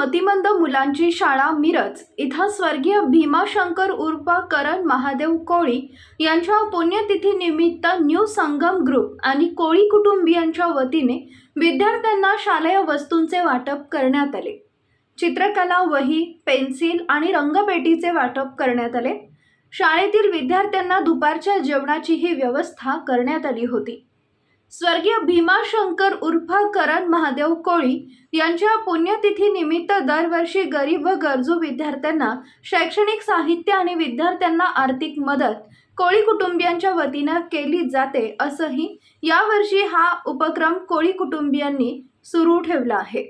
मतिमंद मुलांची शाळा मिरज. इथं स्वर्गीय भीमाशंकर उर्फ करण महादेव कोळी यांच्या पुण्यतिथीनिमित्त न्यू संगम ग्रुप आणि कोळी कुटुंबियांच्या वतीने विद्यार्थ्यांना शालेय वस्तूंचे वाटप करण्यात आले. चित्रकला वही पेन्सिल आणि रंगपेटीचे वाटप करण्यात आले. शाळेतील विद्यार्थ्यांना दुपारच्या जेवणाचीही व्यवस्था करण्यात आली होती. स्वर्गीय भीमाशंकर उर्फ करण महादेव कोळी यांच्या पुण्यतिथीनिमित्त दरवर्षी गरीब व गरजू विद्यार्थ्यांना शैक्षणिक साहित्य आणि विद्यार्थ्यांना आर्थिक मदत कोळी कुटुंबियांच्या वतीनं केली जाते असंही यावर्षी हा उपक्रम कोळी कुटुंबियांनी सुरू ठेवला आहे.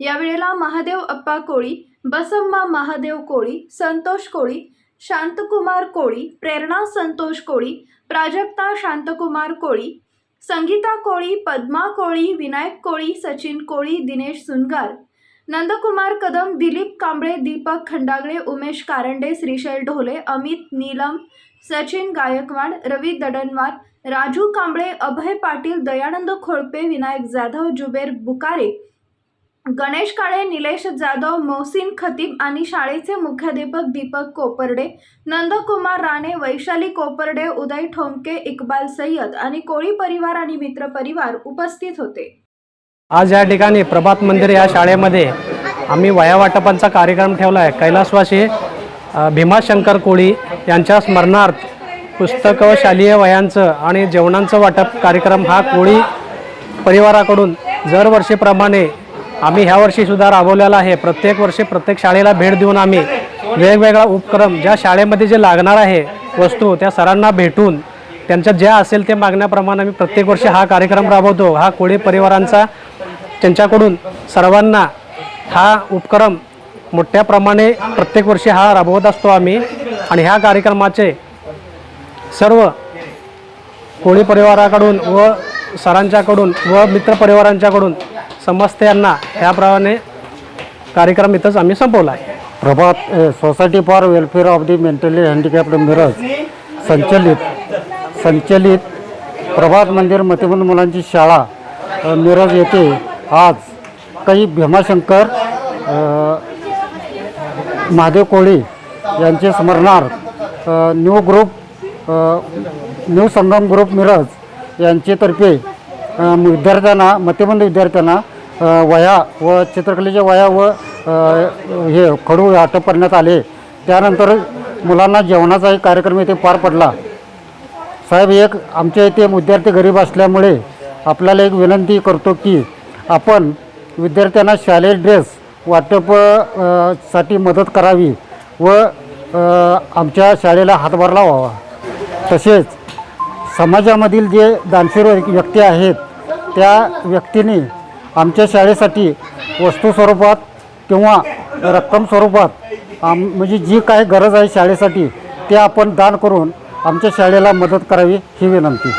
यावेळेला महादेव अप्पा कोळी बसम्मा महादेव कोळी संतोष कोळी शांतकुमार कोळी प्रेरणा संतोष कोळी प्राजक्ता शांतकुमार कोळी संगीता कोळी पद्मा कोळी विनायक कोळी सचिन कोळी दिनेश सुनगार. नंदकुमार कदम दिलीप कांबळे दीपक खंडागळे उमेश कारंडे श्रीशैल ढोले अमित नीलम सचिन गायकवाड रवी दडनवार राजू कांबळे अभय पाटील दयानंद खोळपे विनायक जाधव जुबेर बुकारे गणेश काळे निलेश जाधव मोहसिन खतीब आणि शाळेचे मुख्याध्यापक दीपक कोपर्डे नंदकुमार राणे वैशाली कोपर्डे उदय ठोंके इक्बाल सय्यद आणि कोळी परिवार आणि मित्र परिवार उपस्थित होते. आज या ठिकाणी प्रभात मंदिर या शाळेमध्ये आम्ही वया वाटपांचा कार्यक्रम ठेवला आहे कैलासवासी भीमाशंकर कोळी यांच्या स्मरणार्थ पुस्तकं व शालेय वयांचं आणि जेवणांचं वाटप कार्यक्रम हा कोळी परिवाराकडून दरवर्षीप्रमाणे आम्ही ह्या वर्षीसुद्धा राबवलेला आहे. प्रत्येक वर्षी प्रत्येक शाळेला भेट देऊन आम्ही वेगवेगळा उपक्रम ज्या शाळेमध्ये जे लागणार आहे वस्तू त्या सरांना भेटून त्यांच्या ज्या असेल ते मागण्याप्रमाणे आम्ही प्रत्येक वर्षी हा कार्यक्रम राबवतो. हा कोळी परिवारांचा त्यांच्याकडून सर्वांना हा उपक्रम मोठ्या प्रमाणे प्रत्येक वर्षी हा राबवत असतो आम्ही. आणि ह्या कार्यक्रमाचे सर्व कोळी परिवाराकडून व सरांच्याकडून व मित्रपरिवारांच्याकडून समस्त यांना ह्याप्रमाणे कार्यक्रम इथंच आम्ही संपवला आहे. Prabhat society for welfare of the mentally handicapped Miraj संचलित संचलित प्रभात मंदिर मतिमंद मुलांची शाळा मिरज येथे आज काही भीमाशंकर महादेव कोळी यांचे स्मरणार्थ new group new Sangam group Miraj यांचेतर्फे विद्यार्थ्यांना मतिमंद विद्यार्थ्यांना वया वह्या व चित्रकलेच्या वह्या व हे खडू वाटप करण्यात आले. त्यानंतर मुलांना जेवणाचाही कार्यक्रम इथे पार पडला. साहेब एक आमच्या इथे विद्यार्थी गरीब असल्यामुळे आपल्याला एक विनंती करतो की आपण विद्यार्थ्यांना शालेय ड्रेस वाटपसाठी मदत करावी व आमच्या शाळेला हातभार लावावा. तसेच समाजामधील जे दानशूर व्यक्ती आहेत त्या व्यक्तीने आमच्या शाळेसाठी वस्तू स्वरूपात किंवा रक्कम स्वरूपात आम म्हणजे जी काही गरज आहे शाळेसाठी ते आपण दान करून आमच्या शाळेला मदत करावी ही विनंती.